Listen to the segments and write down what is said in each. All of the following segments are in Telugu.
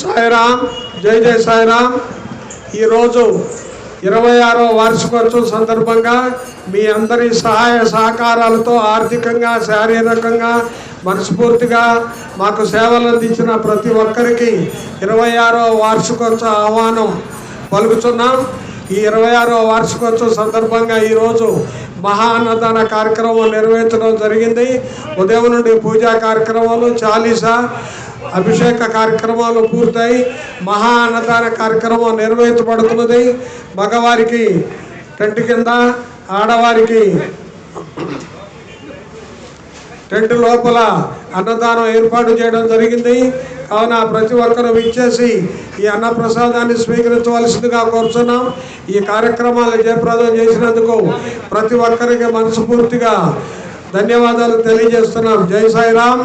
సాయిరామ్ జై జై సాయిరామ్. ఈరోజు ఇరవై ఆరో వార్షికోత్సవం సందర్భంగా మీ అందరి సహాయ సహకారాలతో ఆర్థికంగా శారీరకంగా మనస్ఫూర్తిగా మాకు సేవలు అందించిన ప్రతి ఒక్కరికి ఇరవై ఆరో వార్షికోత్సవ ఆహ్వానం పలుకుతున్నాం. ఈ ఇరవై ఆరో వార్షికోత్సవం సందర్భంగా ఈరోజు మహా అన్నదాన కార్యక్రమం నిర్వహించడం జరిగింది. ఉదయం నుండి పూజా కార్యక్రమాలు చాలీసా అభిషేక కార్యక్రమాలు పూర్తయి మహా అన్నదాన కార్యక్రమం నిర్వహించబడుతున్నది. మగవారికి టెంట్ కింద ఆడవారికి టెంట్ లోపల అన్నదానం ఏర్పాటు చేయడం జరిగింది. కావున ప్రతి ఒక్కరూ విచ్చేసి ఈ అన్నప్రసాదాన్ని స్వీకరించవలసిందిగా కోరుతున్నాం ఈ కార్యక్రమాలు జయప్రదం చేసినందుకు ప్రతి ఒక్కరికి మనస్ఫూర్తిగా ధన్యవాదాలు తెలియజేస్తున్నాం. జై సాయిరామ్.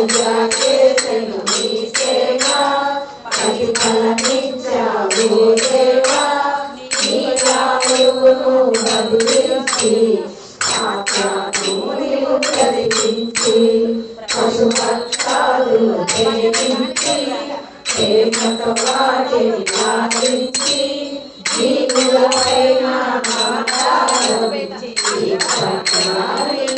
బలిగా చేసెను నీ సేవ ప్రతిఫలమిచ్చావు దేవా నీ రామును బదిలించి ఆత్మను నీవు ప్రతిపించి పశుపక్షాలు ప్రేమించి ప్రేమతో వాటిని పాటించి నీకులపైన మాట్లాడి ఈ పట్టణాన్ని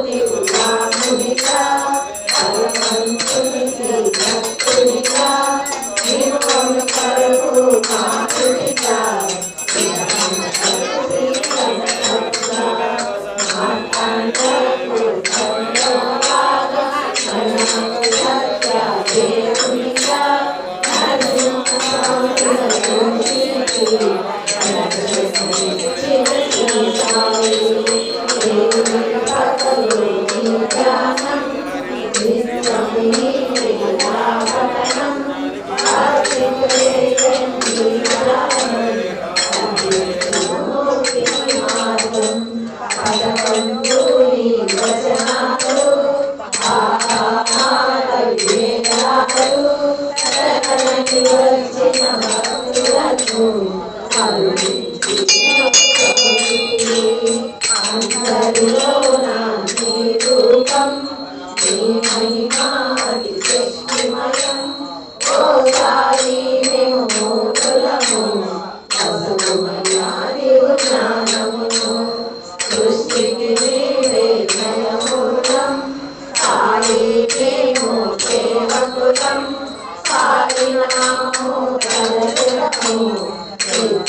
Obrigada. Hallelujah.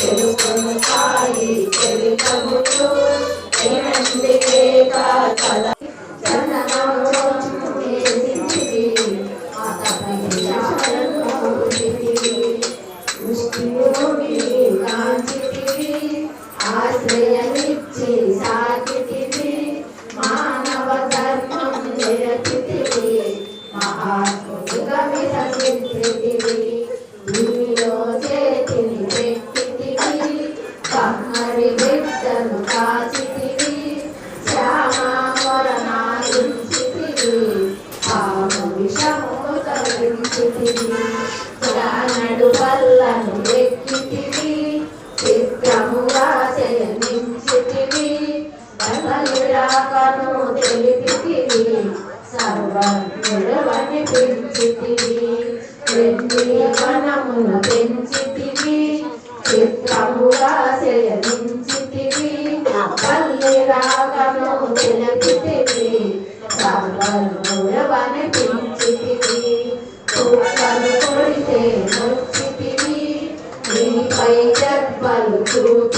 తెలుసుకున్న సాయి తెలుగు నాకను తెలిపితివి సర్వని పెంచితివి ప్రతి వనమును పెంచితివి చిత్రముగా శయనించితివి పల్లి రాగను తెలిపితివి సర్వని పెంచితివి కుక్కలు కొడితే నొచ్చితివి నీపై దెబ్బలు చూపి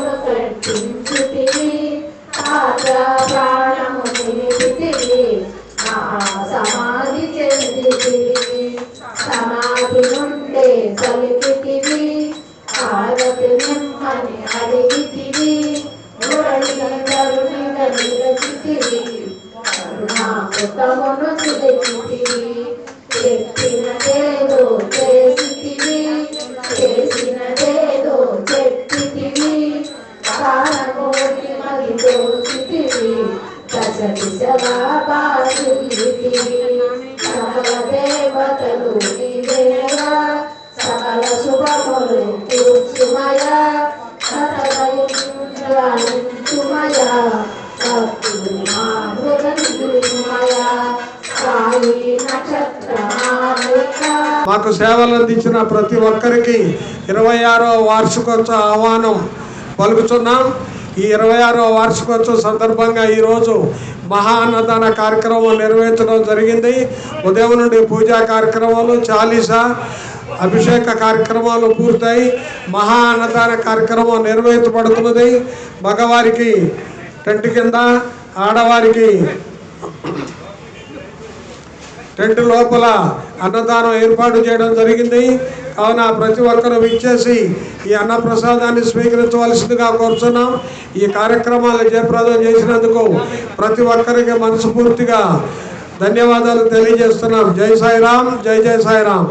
హరిచితివి నిరచితివి కరుణా కృతమును చితివి చేసినదేదో చేసితివి చేసినదేదో చెప్పితివి కారకోటి మరిదో చితివి సజ నిజ బాబా మాకు సేవలు అందించిన ప్రతి ఒక్కరికి ఇరవై ఆరో వార్షికోత్సవ ఆహ్వానం పలుకుతున్నాం. ఈ ఇరవై ఆరో వార్షికోత్సవ సందర్భంగా ఈరోజు మహా అన్నదాన కార్యక్రమం నిర్వహించడం జరిగింది. ఉదయం నుండి పూజా కార్యక్రమాలు చాలీసా అభిషేక కార్యక్రమాలు పూర్తయి మహా అన్నదాన కార్యక్రమం నిర్వహించబడుతున్నది మగవారికి టెంట్ కింద ఆడవారికి టెంట్ లోపల అన్నదానం ఏర్పాటు చేయడం జరిగింది. కావున ప్రతి ఒక్కరూ విచ్చేసి ఈ అన్న ప్రసాదాన్ని స్వీకరించవలసిందిగా కోరుతున్నాం. ఈ కార్యక్రమాలు జయప్రదం చేసినందుకు ప్రతి ఒక్కరికి మనస్ఫూర్తిగా ధన్యవాదాలు తెలియజేస్తున్నాం. జై సాయిరాం జై జై సాయిరాం